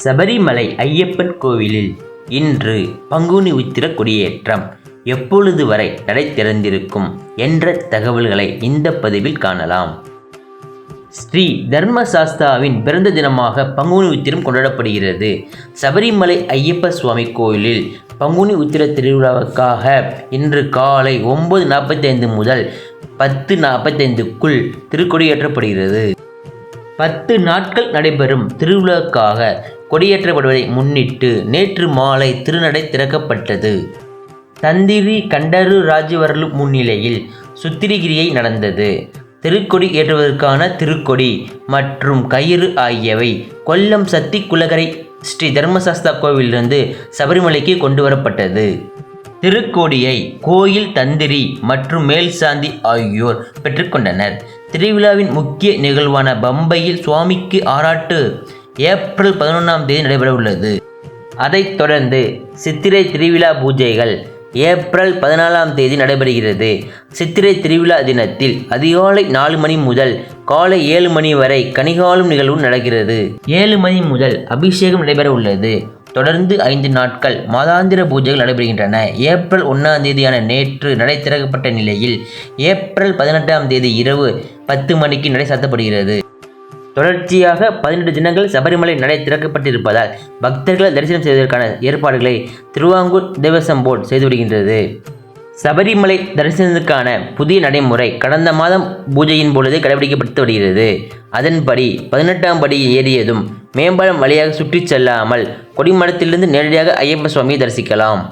சபரிமலை ஐயப்பன் கோவிலில் இன்று பங்குனி உத்திர கொடியேற்றம் எப்பொழுது வரை நடை திறந்திருக்கும் என்ற தகவல்களை இந்த பதிவில் காணலாம். ஸ்ரீ தர்மசாஸ்தாவின் பிறந்த தினமாக பங்குனி உத்திரம் கொண்டாடப்படுகிறது. சபரிமலை ஐயப்ப சுவாமி கோயிலில் பங்குனி உத்திர திருவிழாவுக்காக இன்று காலை ஒன்பது நாற்பத்தைந்து முதல் பத்து நாற்பத்தைந்துக்குள் திருக்கொடியேற்றப்படுகிறது. பத்து நாட்கள் நடைபெறும் திருவிழாவுக்காக கொடியேற்றப்படுவதை முன்னிட்டு நேற்று மாலை திருநடை திறக்கப்பட்டது. தந்திரி கண்டரு ராஜவர்லு முன்னிலையில் சுத்திரிகிரியை நடந்தது. திருக்கொடி ஏற்றுவதற்கான திருக்கொடி மற்றும் கயிறு ஆகியவை கொல்லம் சத்தி குலகரை ஸ்ரீ தர்மசாஸ்தா கோவிலிருந்து சபரிமலைக்கு கொண்டு வரப்பட்டது திருக்கோடியை கோயில் தந்திரி மற்றும் மேல்சாந்தி ஆகியோர் பெற்றுக்கொண்டனர். திருவிழாவின் முக்கிய நிகழ்வான பம்பையில் சுவாமிக்கு ஆராட்டு ஏப்ரல் பதினொன்றாம் தேதி நடைபெற உள்ளது அதைத் தொடர்ந்து சித்திரை திருவிழா பூஜைகள் ஏப்ரல் பதினாலாம் தேதி நடைபெறுகிறது. சித்திரை திருவிழா தினத்தில் அதிகாலை நாலு மணி முதல் காலை ஏழு மணி வரை கனிகாலும் நிகழ்வு நடக்கிறது. ஏழு மணி முதல் அபிஷேகம் நடைபெற உள்ளது தொடர்ந்து ஐந்து நாட்கள் மாதாந்திர பூஜைகள் நடைபெறுகின்றன. ஏப்ரல் ஒன்றாம் தேதியான நேற்று நடை திறக்கப்பட்ட நிலையில் ஏப்ரல் பதினெட்டாம் தேதி இரவு பத்து மணிக்கு நடை சாத்தப்படுகிறது. தொடர்ச்சியாக பதினெட்டு தினங்கள் சபரிமலை நடை திறக்கப்பட்டிருப்பதால் பக்தர்கள் தரிசனம் செய்வதற்கான ஏற்பாடுகளை திருவாங்கூர் தேவசம் போர்டு செய்து வருகின்றது. சபரிமலை தரிசனத்துக்கான புதிய நடைமுறை கடந்த மாதம் பூஜையின் பொழுது கடைபிடிக்கப்பட்டு வருகிறது. அதன்படி பதினெட்டாம் படி ஏறியதும் மேம்பாலம் வழியாக சுற்றிச் செல்லாமல் கொடிமரத்திலிருந்து நேரடியாக ஐயப்ப சுவாமியை தரிசிக்கலாம்.